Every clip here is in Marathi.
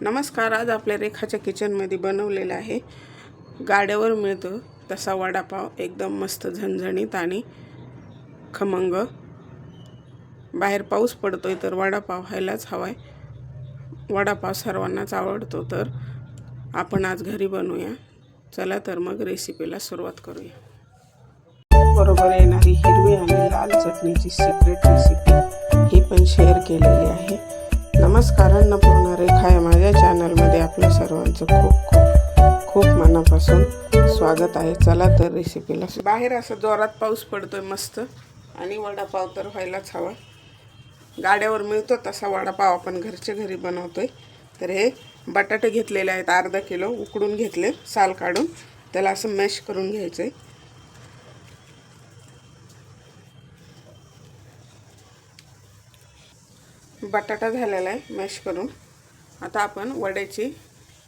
नमस्कार आज आपल्या रेखाच्या किचनमध्ये बनवलेलं आहे. गाड्यावर मिळतो तसा वडापाव एकदम मस्त झणझणीत आणि खमंग. बाहेर पाऊस पडतो आहे तर वडापाव व्हायलाच हवाय. वडापाव सर्वांनाच आवडतो तर आपण आज घरी बनवूया. चला तर मग रेसिपीला सुरुवात करूया. बरोबर येणारी हिरवी आणि लाल चटणीची सिक्रेट रेसिपी ही पण शेअर केलेली आहे. नमस्कार अन्नपूर्णा खाय या माझ्या चॅनलमध्ये आपल्या सर्वांचं खूप खूप खूप मनापासून स्वागत आहे. चला तर रेसिपीला बाहेर असं जोरात पाऊस पडतोय मस्त आणि वडापाव तर व्हायलाच हवा. गाड्यावर मिळतो तसा वडापाव आपण घरच्या घरी बनवतोय. तर हे बटाटे घेतलेले आहेत अर्धा किलो उकडून घेतले साल काढून. त्याला असं मॅश करून घ्यायचं आहे बटाटा झालेला आहे मॅश करून. आता आपण वड्याची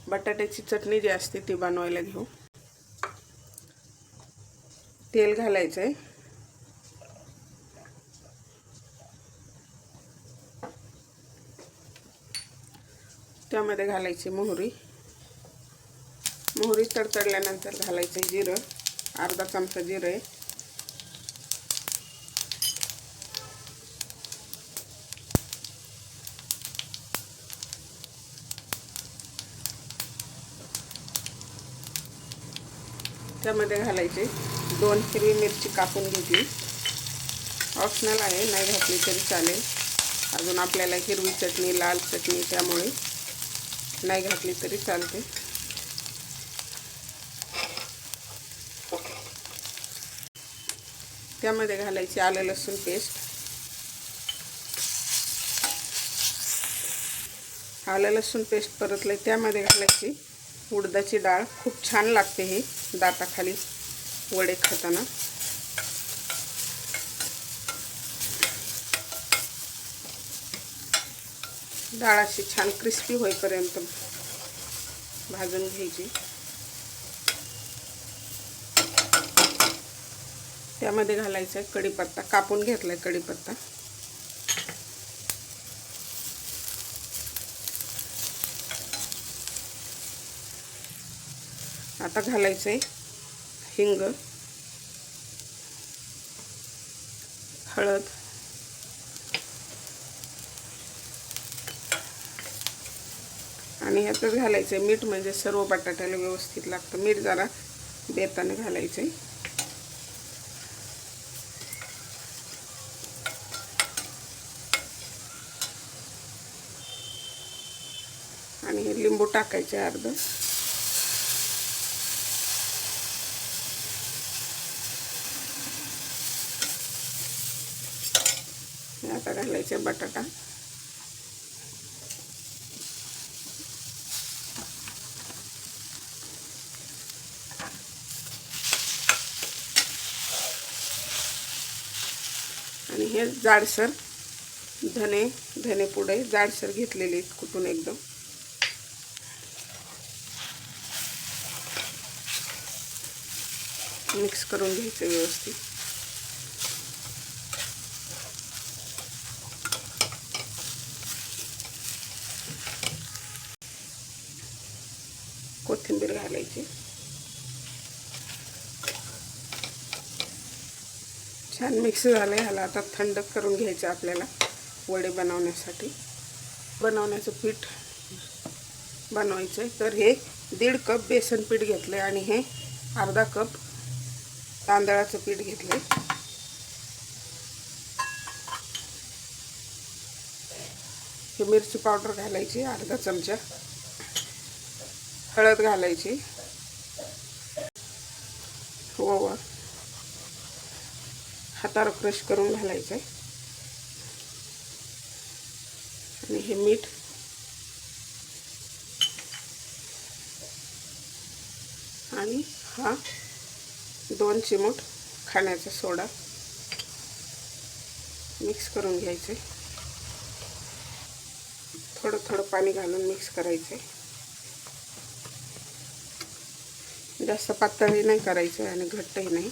बटाट्याची चटणी जी असते ती बनवायला घेऊ. तेल घालायचं आहे. त्यामध्ये घालायची मोहरी. मोहरी तडतडल्यानंतर घालायचं जिरं. अर्धा चमचा जिरं आहे. त्यामध्ये घालायचे. दोन हिरवी मिरची कापून घेतली. ऑप्शनल आहे नाही घातली तरी चालेल. अजून आपल्याला हिरवी चटणी लाल चटणी त्यामुळे नाही घातली तरी चालते. त्यामध्ये घालायची आलं लसूण पेस्ट. आलं लसूण पेस्ट परतले त्यामध्ये घालायची उडदाची डाळ. खूप छान लागते ही. दाताखाली वडे खाताना. डाळ अशी छान क्रिस्पी होईपर्यंत भाजून घ्यायची. त्यामध्ये घालायचं आहे कढीपत्ता कापून घेतलाय कढीपत्ता. आता घालायचं आहे हिंग हळद आणि ह्यातच घालायचं आहे मीठ म्हणजे सर्व बटाट्याला व्यवस्थित लागतं. मीठ जरा बेताने घालायचं आहे आणि लिंबू टाकायचे अर्ध. आता घालायचे बटाटा. आणि हे जाडसर धने धने पुढे जाडसर घेतलेले कुठून एकदम. मिक्स करून घ्यायचं व्यवस्थित. कोथिंबीर घालायची. छान मिक्स झालं आहे ह्याला आता थंड करून घ्यायचं आपल्याला वडे बनवण्यासाठी. बनवण्याचं पीठ बनवायचं आहे तर हे दीड कप बेसन पीठ घेतलं आहे आणि हे अर्धा कप तांदळाचं पीठ घेतलं आहे हे मिरची पावडर घालायची अर्धा चमचा. हळद घालायची. ओवा हातावर क्रश करून घालायचं आहे आणि हे मीठ. आणि हा दोन चिमूट खाण्याचा सोडा. मिक्स करून घ्यायचे थोडं थोडं पाणी घालून मिक्स करायचं आहे जास्त पातळही नाही करायचं आणि घट्टही नाही.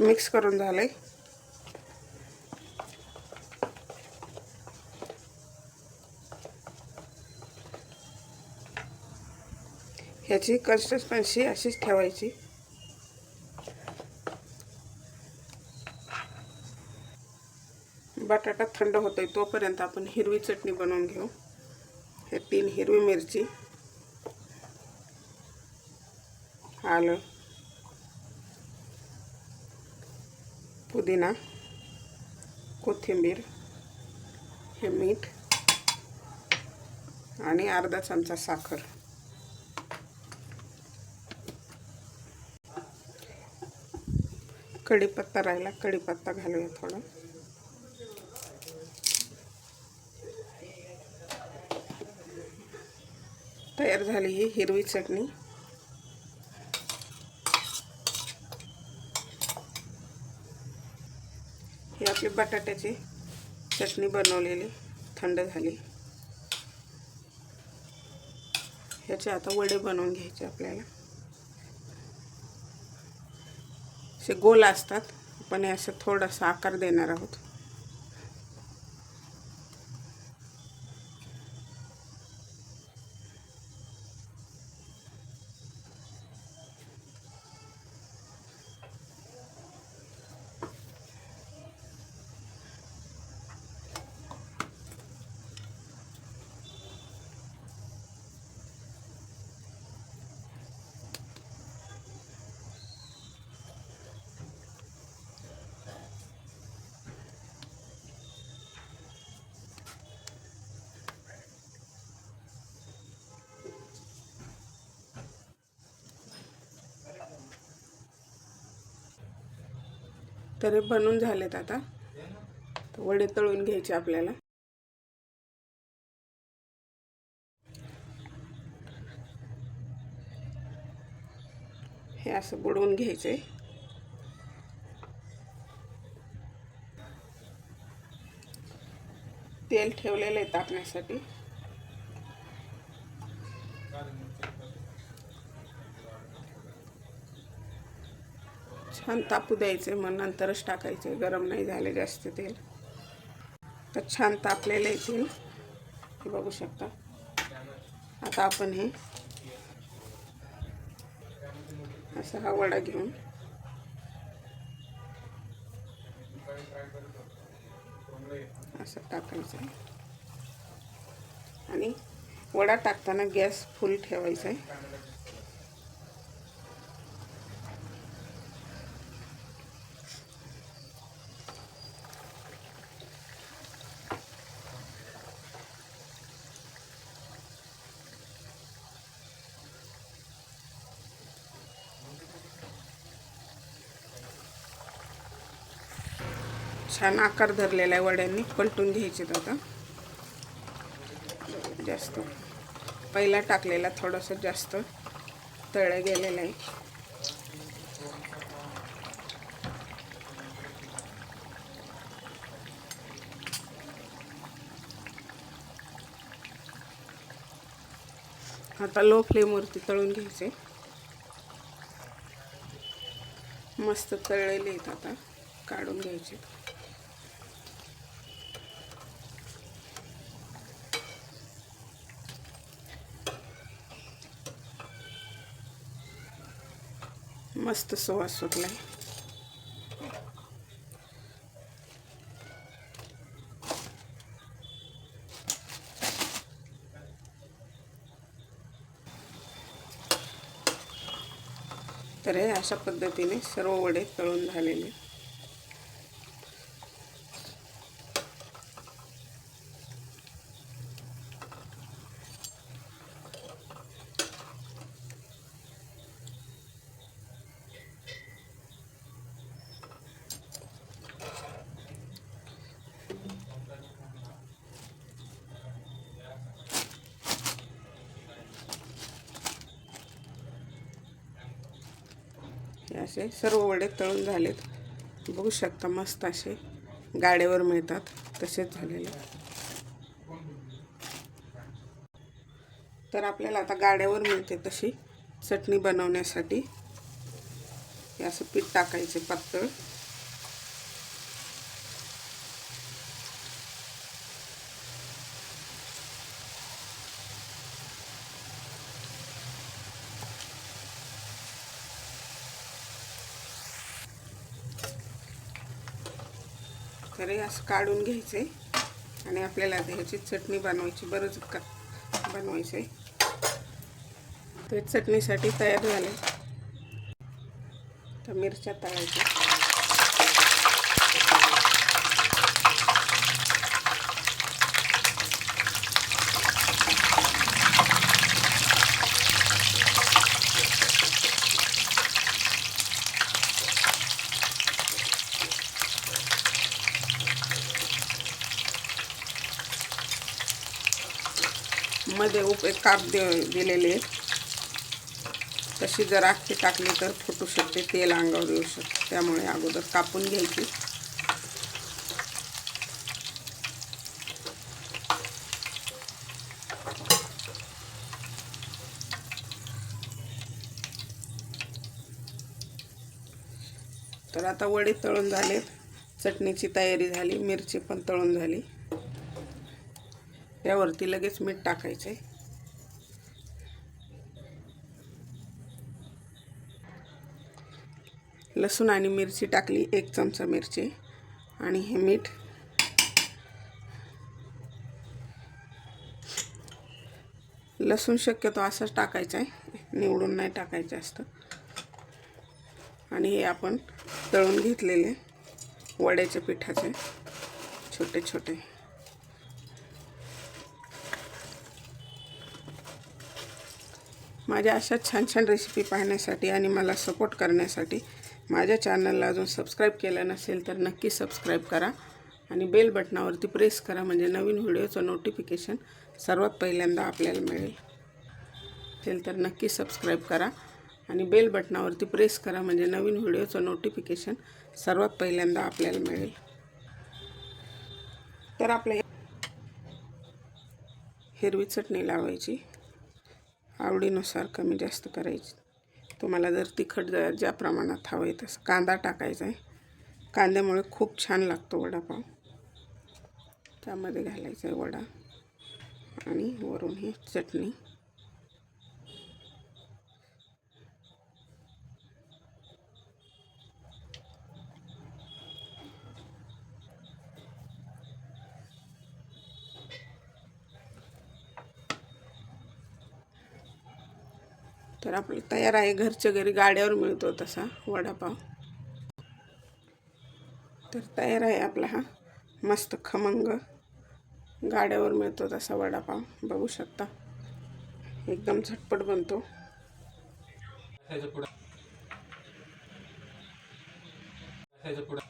मिक्स करून झालं आहे ह्याची कन्सिस्टन्सी अशीच ठेवायची. बटाटा थंड होतो आहे तोपर्यंत आपण हिरवी चटणी बनवून घेऊ. हे तीन हिरवी मिरची आलं पुदिना कोथिंबीर हे मीठ आणि अर्धा चमचा साखर. कढीपत्ता राहिला कढीपत्ता घालूया थोडा. तयार झाली ही हिरवी चटणी. ही आपली बटाट्याची चटणी बनवलेली थंड झाली. ह्याचे आता वडे बनवून घ्यायचे आपल्याला. असे गोल असतात. पण हे असं थोडासा आकार देणार आहोत. तर बनून झालेत आता. वडे तळून घ्यायचे आपल्याला. हे असं बुडवून घ्यायचे. तेल ठेवलेलं आहे तापण्यासाठी. छान तापू द्यायचे मग नंतरच टाकायचे. गरम नाही झाले जास्त तेल. तर छान तापलेलं येतील तेल. हे बघू शकता. आता आपण हे असा हा वडा घेऊन असं टाकायचं. आहे आणि वडा टाकताना गॅस फुल ठेवायचा आहे. छान आकार धरलेला आहे वड्यांनी पलटून घ्यायचे आता. जास्त. पहिला टाकलेला थोडंसं जास्त. तळलं गेलेलं आहे आता लो फ्लेमवरती तळून घ्यायचे. मस्त तळलेले आहेत आता. काढून घ्यायचे. मस्त सुवास आहे तर हे अशा पद्धतीने सर्व वडे तळून झालेले. असे. सर्व वडे तळून झालेत. बघू शकता मस्त असे गाड्यावर मिळतात. तसेच झालेले. तर आपल्याला आता गाड्यावर मिळते तशी. चटणी बनवण्यासाठी. हे असं पीठ टाकायचे पातळ. तर हे असं काढून घ्यायचं आहे आणि आपल्याला ह्याची चटणी बनवायची बरंच का बनवायचं आहे ते चटणीसाठी तयार झाले. तर मिरच्या तळायच्या. त्याच्यामध्ये उप एक काप दे दिलेले आहेत. तशी जर आखी टाकली तर फुटू शकते तेल अंगावर येऊ शकते. त्यामुळे अगोदर कापून घ्यायची. तर आता वडे तळून झालेत चटणीची तयारी झाली. मिरची पण तळून झाली. त्यावरती लगेच मीठ टाकायचे लसूण आणि मिरची टाकली एक चमचा मिरची आणि हे मीठ. लसूण शक्यतो असंच टाकायचं आहे निवडून नाही टाकायचं असतं आणि हे आपण तळून घेतलेले वड्याच्या पिठाचे छोटे छोटे. माझ्या अशा छान छान रेसिपी पाहण्यासाठी आणि मला सपोर्ट करण्यासाठी माझ्या चॅनलला अजून सबस्क्राईब केलं नसेल तर नक्की सबस्क्राईब करा. आणि बेल बटनावरती प्रेस करा म्हणजे नवीन व्हिडिओचं नोटिफिकेशन सर्वात पहिल्यांदा आपल्याला मिळेल. असेल तर नक्की सबस्क्राईब करा. आणि बेल बटनावरती प्रेस करा म्हणजे नवीन व्हिडिओचं नोटिफिकेशन सर्वात पहिल्यांदा आपल्याला मिळेल. तर आपल्या हिरवी चटणी लावायची. आवडीनुसार कमी जास्त करायची. तुम्हाला जर तिखट ज्या प्रमाणात हवं आहे तसं. कांदा टाकायचा आहे. कांद्यामुळे खूप छान लागतो वडापाव. त्यामध्ये घालायचा आहे वडा आणि वरून ही चटणी. तर आपलं तयार आहे घरच्या घरी गाड्यावर मिळतो तसा वडापाव. तर तयार आहे आपला हा मस्त खमंग. गाड्यावर मिळतो तसा वडापाव. बघू शकता. एकदम झटपट बनतो. खायचं पुढं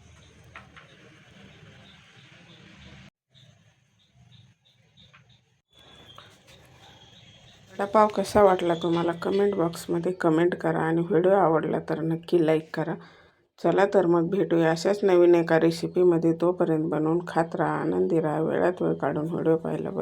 वडापाव कसा वाटला तुम्हाला? कमेंट बॉक्समध्ये कमेंट करा आणि व्हिडिओ आवडला तर नक्की लाईक करा. चला तर मग भेटूया अशाच नवीन एका रेसिपीमध्ये तोपर्यंत बनवून खात राहा. आनंदी राहा. वेळात वेळ काढून व्हिडिओ पाहिला बघ.